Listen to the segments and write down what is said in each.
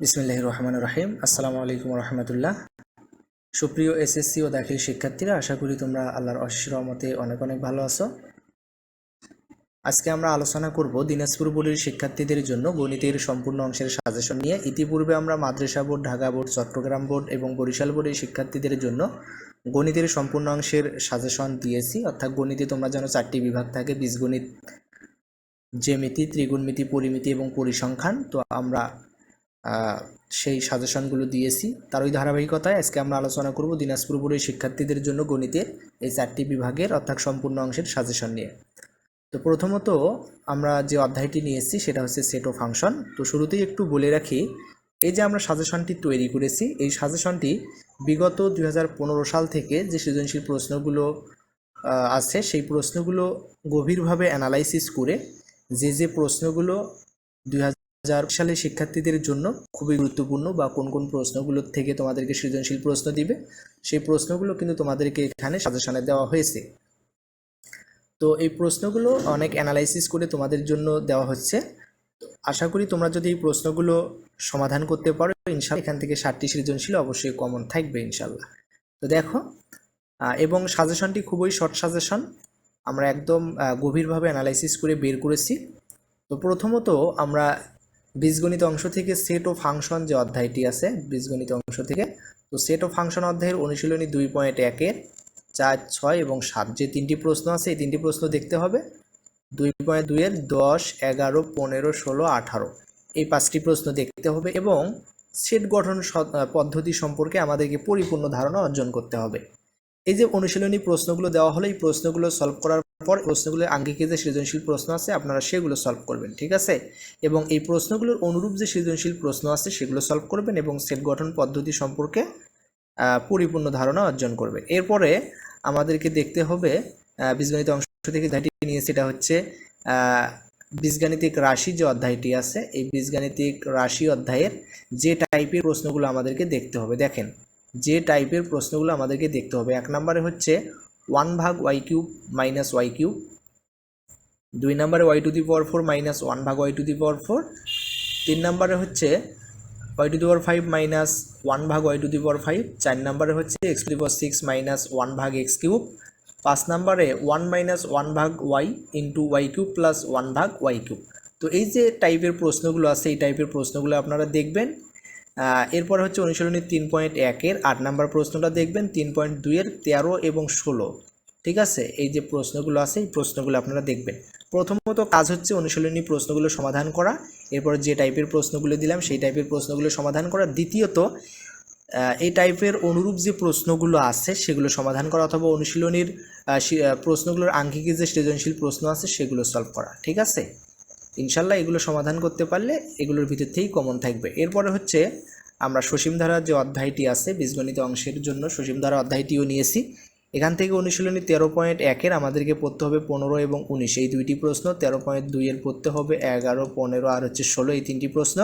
বিসমিল্লাহ রহমান রহিম। আসসালামু আলাইকুম রহমতুল্লাহ। সুপ্রিয় এসএসসি ও দাখিল শিক্ষার্থীরা, আশা করি তোমরা আল্লাহর অশেষ রহমতে অনেক অনেক ভালো আছো। আজকে আমরা আলোচনা করব দিনাজপুর বোর্ডের শিক্ষার্থীদের জন্য গণিতের সম্পূর্ণ অংশের সাজেশন নিয়ে। ইতিপূর্বে আমরা মাদ্রাসা board, Dhaka board, Chittagong board এবং বরিশাল বোর্ডের শিক্ষার্থীদের জন্য গণিতের সম্পূর্ণ অংশের সাজেশন দিয়েছি। অর্থাৎ গণিতে তোমরা যেন চারটি বিভাগ থাকে, বীজগণিত, জ্যামিতি, ত্রিগুণমিতি, পরিমিতি এবং পরিসংখ্যান। তো আমরা সেই সাজেশনগুলো দিয়েছি। তার ওই ধারাবাহিকতায় আজকে আমরা আলোচনা করব দিনাজপুর বোর্ডের শিক্ষার্থীদের জন্য গণিতের এই চারটি বিভাগের, অর্থাৎ সম্পূর্ণ অংশের সাজেশন নিয়ে। তো প্রথমত আমরা যে অধ্যায়টি নিয়েছি সেটা হচ্ছে সেট ও ফাংশন তো শুরুতেই একটু বলে রাখি, এই যে আমরা সাজেশনটি তৈরি করেছি, এই সাজেশনটি বিগত দুই হাজার পনেরো সাল থেকে যে সৃজনশীল প্রশ্নগুলো আছে, সেই প্রশ্নগুলো গভীরভাবে অ্যানালাইসিস করে যে যে প্রশ্নগুলো দুই হাজার সালের শিক্ষার্থীদের জন্য খুবই গুরুত্বপূর্ণ বা কোন কোন প্রশ্নগুলোর থেকে তোমাদেরকে সৃজনশীল প্রশ্ন দিবে, সেই প্রশ্নগুলো কিন্তু তোমাদেরকে এখানে সাজেশনে দেওয়া হয়েছে। তো এই প্রশ্নগুলো অনেক অ্যানালাইসিস করে তোমাদের জন্য দেওয়া হচ্ছে। আশা করি তোমরা যদি এই প্রশ্নগুলো সমাধান করতে পারো ইনশাল্লাহ এখান থেকে ষাটটি সৃজনশীল অবশ্যই কমন থাকবে ইনশাল্লাহ তো দেখো এবং সাজেশনটি খুবই শর্ট সাজেশন, আমরা একদম গভীরভাবে অ্যানালাইসিস করে বের করেছি। তো প্রথমত আমরা বীজগণিত অংশ থেকে সেট ও ফাংশন যে অধ্যায়টি আছে, বীজগণিত অংশ থেকে, তো সেট ও ফাংশন অধ্যায়ের অনুশীলনী দুই পয়েন্ট একের চার, ছয় এবং সাত যে তিনটি প্রশ্ন আছে, এই তিনটি প্রশ্ন দেখতে হবে। দুই পয়েন্ট দুইয়ের দশ, এগারো, পনেরো, ষোলো, আঠারো, এই পাঁচটি প্রশ্ন দেখতে হবে এবং সেট গঠন পদ্ধতি সম্পর্কে আমাদেরকে পরিপূর্ণ ধারণা অর্জন করতে হবে। এই যে অনুশীলনী প্রশ্নগুলো দেওয়া হলো, এই প্রশ্নগুলো সলভ করার পর প্রশ্নগুলোর আঙ্গিকে সৃজনশীল প্রশ্ন আছে, আপনারা সেগুলো সলভ করবেন, ঠিক আছে? এবং এই প্রশ্নগুলোর অনুরূপ যে সৃজনশীল প্রশ্ন আছে, সেগুলো সলভ করবেন এবং সেট গঠন পদ্ধতি সম্পর্কে পরিপূর্ণ ধারণা অর্জন করবে এরপরে আমাদেরকে দেখতে হবে বীজগণিত অংশ থেকে যেটি নিয়ে, সেটা হচ্ছে বীজগাণিতিক রাশি যে অধ্যায়টি আছে, এই বীজগাণিতিক রাশি অধ্যায়ের যে টাইপের প্রশ্নগুলো আমাদেরকে দেখতে হবে। দেখেন, যে টাইপের প্রশ্নগুলো আমাদেরকে দেখতে হবে। এক নম্বরে হচ্ছে ওয়ান ভাগ Y cube minus Y cube. দুই নম্বরে Y to the power four minus one ভাগ Y to the power four. তিন নম্বরে হচ্ছে Y to the power five minus one ভাগ Y to the power five. চার নম্বরে হচ্ছে X to the power six minus one ভাগ x cube. পাঁচ নম্বরে ওয়ান মাইনাস ওয়ান ভাগ Y into Y cube plus one ভাগ ওয়াই কিউব। তো এই যে টাইপের প্রশ্নগুলো আছে, এই টাইপের প্রশ্নগুলো আপনারা দেখবেন। এরপর হচ্ছে অনুশীলনী তিন পয়েন্ট একের আট নম্বর প্রশ্নটা দেখবেন, তিন পয়েন্ট দুইয়ের তেরো এবং ষোলো। ঠিক আছে? এই যে প্রশ্নগুলো আছে, এই প্রশ্নগুলো আপনারা দেখবেন। প্রথমত কাজ হচ্ছে অনুশীলনী প্রশ্নগুলো সমাধান করা। এরপর যে টাইপের প্রশ্নগুলো দিলাম, সেই টাইপের প্রশ্নগুলো সমাধান করা। দ্বিতীয়ত এই টাইপের অনুরূপ যে প্রশ্নগুলো আছে, সেগুলো সমাধান করা অথবা অনুশীলনীর প্রশ্নগুলোর আঙ্কিকে যে সৃজনশীল প্রশ্ন আছে, সেগুলো সলভ করা। ঠিক আছে? ইনশাল্লাহ এগুলো সমাধান করতে পারলে এগুলোর ভিতর থেকেই কমন থাকবে। এরপরে হচ্ছে আমরা সসীমধারা যে অধ্যায়টি আছে, বীজগণিত অংশের জন্য সসীমধারা অধ্যায়টিও নিয়েছি। এখান থেকে অনুশীলনী তেরো পয়েন্ট একের আমাদেরকে পড়তে হবে পনেরো এবং উনিশ। এই দুইটি প্রশ্ন, তেরো পয়েন্ট দুইয়ের পড়তে হবে, এগারো, পনেরো আর হচ্ছে ষোলো, এই তিনটি প্রশ্ন।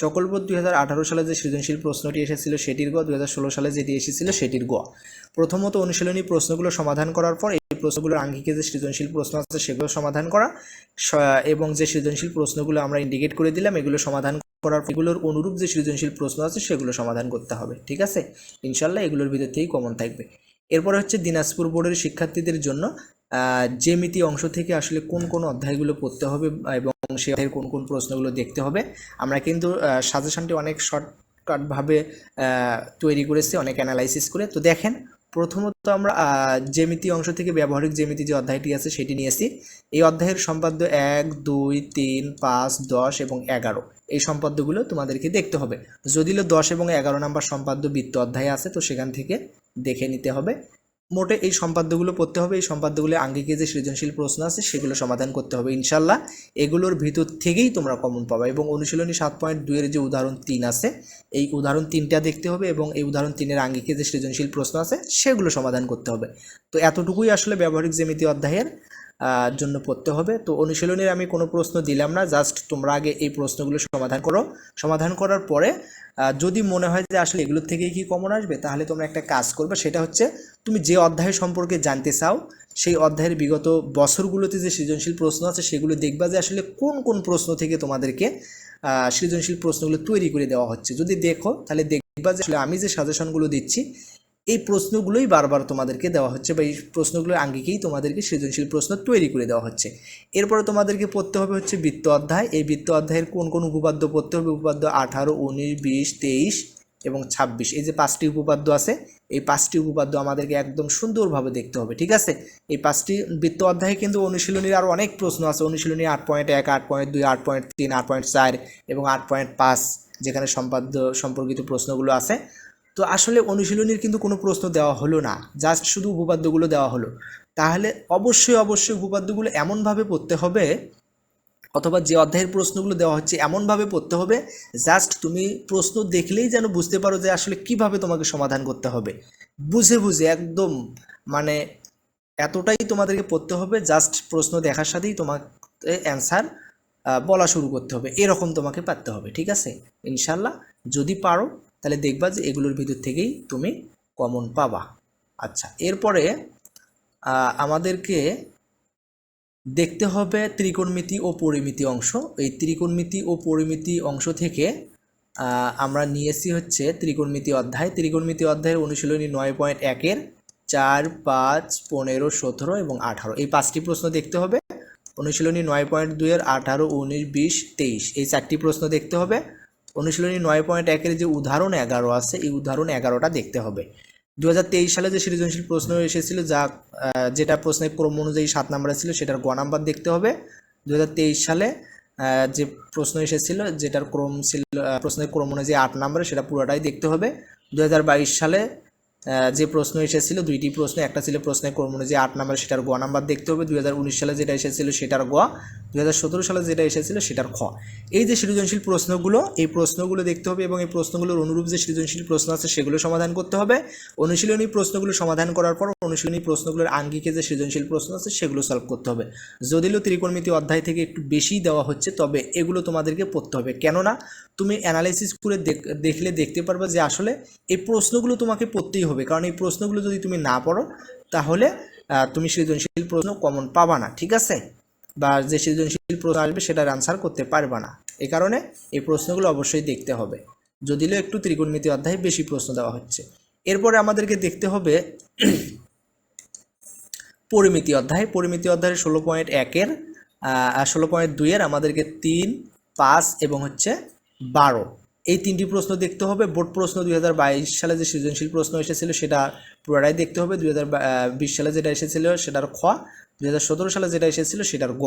সকল বোধ দুই হাজার আঠারো সালে যে সৃজনশীল প্রশ্নটি এসেছিল সেটির গ, দুই হাজার ষোলো সালে যেটি এসেছিল সেটির গ। প্রথমত অনুশীলনী প্রশ্নগুলো সমাধান করার পর প্রশ্নগুলোর আঙ্গিকে যে সৃজনশীল প্রশ্ন আছে সেগুলো সমাধান করা এবং যে সৃজনশীল প্রশ্নগুলো আমরা ইন্ডিকেট করে দিলাম এগুলো সমাধান করার এগুলোর অনুরূপ যে সৃজনশীল প্রশ্ন আছে সেগুলো সমাধান করতে হবে ঠিক আছে? ইনশাল্লাহ এগুলোর ভিতর থেকেই কমন থাকবে। এরপরে হচ্ছে দিনাজপুর বোর্ডের শিক্ষার্থীদের জন্য আহ, জ্যামিতি অংশ থেকে আসলে কোন কোন অধ্যায়গুলো পড়তে হবে এবং সে অধ্যায়ের কোন কোন প্রশ্নগুলো দেখতে হবে। আমরা কিন্তু সাজেশনটি অনেক শর্টকাটভাবে তৈরি করেছি অনেক অ্যানালাইসিস করে। তো দেখেন প্রথমত আমরা জ্যামিতি অংশ থেকে ব্যবহারিক জ্যামিতি যে অধ্যায়টি আছে সেটি নিয়েছি এই অধ্যায়ের সম্পাদ্য এক, দুই, তিন, পাঁচ, দশ এবং এগারো। এই সম্পাদ্যগুলো তোমাদেরকে দেখতে হবে। যদিও দশ এবং এগারো নাম্বার সম্পাদ্য বৃত্ত অধ্যায় আছে, তো সেখান থেকে দেখে নিতে হবে। মোটে এই সম্পাদ্যগুলো পড়তে হবে, এই সম্পাদ্যগুলো আঙ্গিকে যে সৃজনশীল প্রশ্ন আছে সেগুলো সমাধান করতে হবে ইনশাল্লাহ। এগুলোর ভিতর থেকেই তোমরা কমন পাবে এবং অনুশীলনী সাত পয়েন্ট দুইয়ের যে উদাহরণ তিন আছে, এই উদাহরণ তিনটা দেখতে হবে এবং এই উদাহরণ তিনের আঙ্গিকে যে সৃজনশীল প্রশ্ন আছে সেগুলো সমাধান করতে হবে। তো এতটুকুই আসলে ব্যবহারিক জ্যামিতি অধ্যায়ের। জন্য পড়তে হবে। তো অনুশীলনের আমি কোনো প্রশ্ন দিলাম না জাস্ট তোমরা আগে এই প্রশ্নগুলো সমাধান করো। সমাধান করার পরে যদি মনে হয় যে আসলে এগুলোর থেকেই কি কমন আসবে, তাহলে তোমরা একটা কাজ করবে, সেটা হচ্ছে তুমি যে অধ্যায় সম্পর্কে জানতে চাও, সেই অধ্যায়ের বিগত বছরগুলোতে যে সৃজনশীল প্রশ্ন আছে, সেগুলো দেখবা যে আসলে কোন কোন প্রশ্ন থেকে তোমাদেরকে সৃজনশীল প্রশ্নগুলো তৈরি করে দেওয়া হচ্ছে। যদি দেখো, তাহলে দেখবা যে আসলে আমি যে সাজেশনগুলো দিচ্ছি এই প্রশ্নগুলোই বারবার তোমাদেরকে দেওয়া হচ্ছে বা এই প্রশ্নগুলোর আঙ্গিকেই তোমাদেরকে সৃজনশীল প্রশ্ন তৈরি করে দেওয়া হচ্ছে। এরপরে তোমাদেরকে পড়তে হবে হচ্ছে বৃত্ত অধ্যায়। এই বৃত্ত অধ্যায়ের কোন কোন উপপাদ্য পড়তে হবে? উপপাদ্য আঠারো, উনিশ, বিশ, তেইশ এবং ছাব্বিশ। এই যে পাঁচটি উপপাদ্য আছে, এই পাঁচটি উপপাদ্য আমাদেরকে একদম সুন্দরভাবে দেখতে হবে, ঠিক আছে? এই পাঁচটি বৃত্ত অধ্যায়ে কিন্তু অনুশীলনীর আরও অনেক প্রশ্ন আছে। অনুশীলনী আট পয়েন্ট এক, আট পয়েন্ট দুই, আট পয়েন্ট তিন, আট পয়েন্ট চার এবং আট পয়েন্ট পাঁচ যেখানে সম্পাদ্য সম্পর্কিত প্রশ্নগুলো আছে। তো আসলে অনুশীলনীর কিন্তু কোনো প্রশ্ন দেওয়া হলো না জাস্ট শুধু উপপাদ্যগুলো দেওয়া হলো। তাহলে অবশ্যই অবশ্যই উপপাদ্যগুলো এমনভাবে পড়তে হবে, অথবা যে অধ্যায়ের প্রশ্নগুলো দেওয়া হচ্ছে এমনভাবে পড়তে হবে জাস্ট তুমি প্রশ্ন দেখলেই যেন বুঝতে পারো যে আসলে কীভাবে তোমাকে সমাধান করতে হবে। বুঝে বুঝে, একদম মানে এতটাই তোমাদেরকে পড়তে হবে জাস্ট প্রশ্ন দেখার সাথেই তোমাকে অ্যান্সার বলা শুরু করতে হবে। এরকম তোমাকে পারতে হবে, ঠিক আছে? ইনশাল্লাহ যদি পারো তাহলে দেখবা যে এগুলোর ভিতর থেকেই তুমি কমন পাবা। আচ্ছা এরপরে আমাদেরকে দেখতে হবে ত্রিকোণমিতি ও পরিমিতি অংশ। এই ত্রিকোণমিতি ও পরিমিতি অংশ থেকে আমরা নিয়েছি হচ্ছে ত্রিকোণমিতি অধ্যায়। ত্রিকোণমিতি অধ্যায়ের অনুশীলনী নয় পয়েন্ট একের চার, পাঁচ, পনেরো, সতেরো এবং আঠারো। এই পাঁচটি প্রশ্ন দেখতে হবে। অনুশীলনী নয় পয়েন্ট দুইয়ের আঠারো, উনিশ, বিশ, তেইশ। এই চারটি প্রশ্ন দেখতে হবে। অনুশীলনী নয় পয়েন্ট একের যে উদাহরণ এগারো আছে, এই উদাহরণ এগারোটা দেখতে হবে। দুহাজার তেইশ সালে যে সৃজনশীল প্রশ্ন এসেছিল, যা যেটা প্রশ্নের ক্রম অনুযায়ী সাত নাম্বারে ছিল, সেটার গ নাম্বার দেখতে হবে। দু হাজার তেইশ সালে যে প্রশ্ন এসেছিল, যেটার ক্রম ছিল প্রশ্নের ক্রম অনুযায়ী আট নম্বরে, সেটা পুরোটাই দেখতে হবে। দু হাজার বাইশ সালে যে প্রশ্ন এসেছিল, দুইটি প্রশ্ন, একটা ছিল প্রশ্নের ক্রম যে আট নম্বর, সেটার গ নাম্বার দেখতে হবে। দুই হাজার উনিশ সালে যেটা এসেছিল, সেটার গ। দুই হাজার সতেরো সালে যেটা এসেছিল, সেটার খ। এই যে সৃজনশীল প্রশ্নগুলো, এই প্রশ্নগুলো দেখতে হবে এবং এই প্রশ্নগুলোর অনুরূপ যে সৃজনশীল প্রশ্ন আছে, সেগুলো সমাধান করতে হবে। অনুশীলনী প্রশ্নগুলো সমাধান করার পর অনুশীলনী প্রশ্নগুলোর আঙ্গিকে যে সৃজনশীল প্রশ্ন আছে, সেগুলো সলভ করতে হবে। যদিও ত্রিকোণমিতি অধ্যায় থেকে একটু বেশি দেওয়া হচ্ছে, তবে এগুলো তোমাদেরকে পড়তে হবে। কেননা, তুমি অ্যানালাইসিস করে দেখ- দেখলে দেখতে পারবে যে আসলে এই প্রশ্নগুলো তোমাকে পড়তেই হবে। কারণ এই প্রশ্নগুলো যদি তুমি না পড়ো, তাহলে তুমি সৃজনশীল প্রশ্ন কমন পাবা না, ঠিক আছে? বা যে সৃজনশীল প্রশ্ন আসবে, সেটার আনসার করতে পারবে না। এ কারণে এই প্রশ্নগুলো অবশ্যই দেখতে হবে। যদিও একটু ত্রিকোণমিতি অধ্যায়ে বেশি প্রশ্ন দেওয়া হচ্ছে। এরপরে আমাদেরকে দেখতে হবে পরিমিতি অধ্যায়। পরিমিতি অধ্যায়ের ষোলো পয়েন্ট একের ষোলো পয়েন্ট দুইয়ের আমাদেরকে তিন, পাঁচ এবং হচ্ছে বারো। এই তিনটি প্রশ্ন দেখতে হবে। বোর্ড প্রশ্ন দুই হাজার বাইশ সালে যে সৃজনশীল প্রশ্ন এসেছিল সেটা পুরোটাই দেখতে হবে। দুই হাজার বিশ সালে যেটা এসেছিল সেটার খ। দুই হাজার সতেরো সালে যেটা এসেছিল সেটার গ।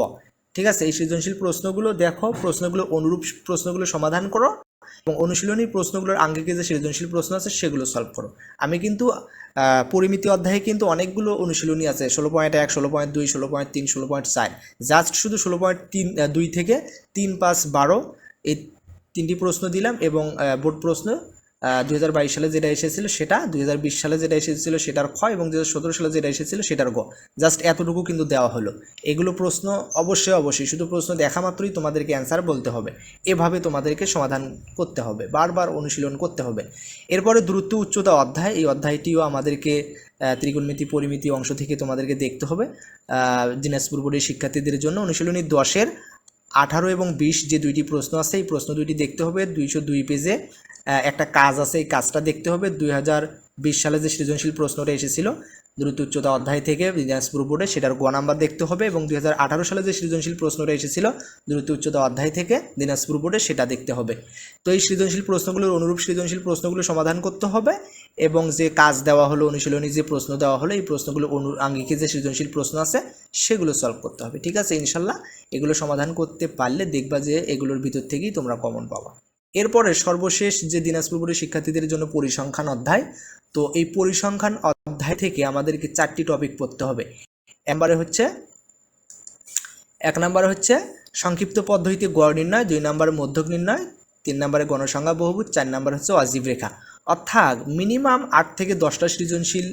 ঠিক আছে, এই সৃজনশীল প্রশ্নগুলো দেখো। প্রশ্নগুলো অনুরূপ প্রশ্নগুলো সমাধান করো এবং অনুশীলনী প্রশ্নগুলোর আঙ্গিকে যে সৃজনশীল প্রশ্ন আছে সেগুলো সলভ করো। আমি কিন্তু পরিমিতি অধ্যায়ে কিন্তু অনেকগুলো অনুশীলনী আছে, ষোলো পয়েন্ট এক, ষোলো পয়েন্ট দুই, ষোলো পয়েন্ট তিন, ষোলো পয়েন্ট চার। জাস্ট শুধু ষোলো পয়েন্ট তিন দুই থেকে তিন পাঁচ বারো। এই তিনটি প্রশ্ন দিলাম এবং বোর্ড প্রশ্ন দুই হাজার বাইশ সালে যেটা এসেছিল সেটা, দুই হাজার বিশ সালে যেটা এসেছিল সেটার খ এবং দু হাজার সতেরো সালে যেটা এসেছিল সেটার গ। জাস্ট এতটুকু কিন্তু দেওয়া হলো। এগুলো প্রশ্ন অবশ্যই অবশ্যই শুধু প্রশ্ন দেখা মাত্রই তোমাদেরকে অ্যান্সার বলতে হবে। এভাবে তোমাদেরকে সমাধান করতে হবে, বারবার অনুশীলন করতে হবে। এরপরে দূরত্ব উচ্চতা অধ্যায়, এই অধ্যায়টিও আমাদেরকে ত্রিকোণমিতি, পরিমিতি অংশ থেকে তোমাদেরকে দেখতে হবে। দিনাজপুর বোর্ডের শিক্ষার্থীদের জন্য অনুশীলনী দশের আঠারো এবং বিশ যে দুইটি প্রশ্ন আছে, এই প্রশ্ন দুইটি দেখতে হবে। দুইশো দুই পেজে একটা কাজ আছে, এই কাজটা দেখতে হবে। দুই হাজার বিশ সালে যে সৃজনশীল প্রশ্নটা এসেছিল দ্রুত উচ্চতা অধ্যায় থেকে দিনাজপুর বোর্ডে সেটার গ নাম্বার দেখতে হবে এবং দুই হাজার আঠারো সালে যে সৃজনশীল প্রশ্নটা এসেছিল, দ্রুত উচ্চতা অধ্যায় থেকে দিনাজপুর বোর্ডে সেটা দেখতে হবে। তো এই সৃজনশীল প্রশ্নগুলোর অনুরূপ সৃজনশীল প্রশ্নগুলো সমাধান করতে হবে এবং যে কাজ দেওয়া হলো, অনুশীলনী যে প্রশ্ন দেওয়া হলো, এই প্রশ্নগুলো অনু আঙ্গিকে যে সৃজনশীল প্রশ্ন আছে, সেগুলো সলভ করতে হবে। ঠিক আছে? ইনশাল্লাহ এগুলো সমাধান করতে পারলে দেখবা যে এগুলোর ভিতর থেকেই তোমরা কমন পাবা। এরপরে সর্বশেষ যে দিনাজপুর বোর্ডের শিক্ষার্থীদের জন্য পরিসংখ্যান অধ্যায় তো এই পরিসংখ্যান অধ্যায় থেকে আমাদেরকে চারটি টপিক পড়তে হবে। এবারে হচ্ছে, এক নম্বরে হচ্ছে সংক্ষিপ্ত পদ্ধতিতে গড় নির্ণয়, দুই নম্বরে মধ্যক নির্ণয়, তিন নম্বরে গণসংখ্যা বহুভুজ, চার নম্বর হচ্ছে অজীব রেখা। অর্থাৎ মিনিমাম আট থেকে দশটা সৃজনশীল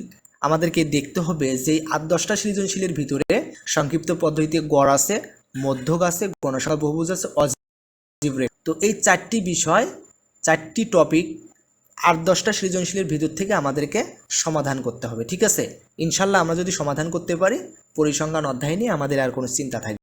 আমাদেরকে দেখতে হবে যে আট দশটা সৃজনশীলের ভিতরে সংক্ষিপ্ত পদ্ধতিতে গড় আছে, মধ্যক আছে, গণসংখ্যা বহুভুজ আছে, অজীব রেখা। তো এই চারটি বিষয়, চারটি টপিক আট দশটা সৃজনশীলের ভিতর থেকে আমাদেরকে সমাধান করতে হবে, ঠিক আছে ইনশাল্লাহ আমরা যদি সমাধান করতে পারি, পরিসংখ্যান অধ্যায় নিয়ে আমাদের আর কোনো চিন্তা থাকবে।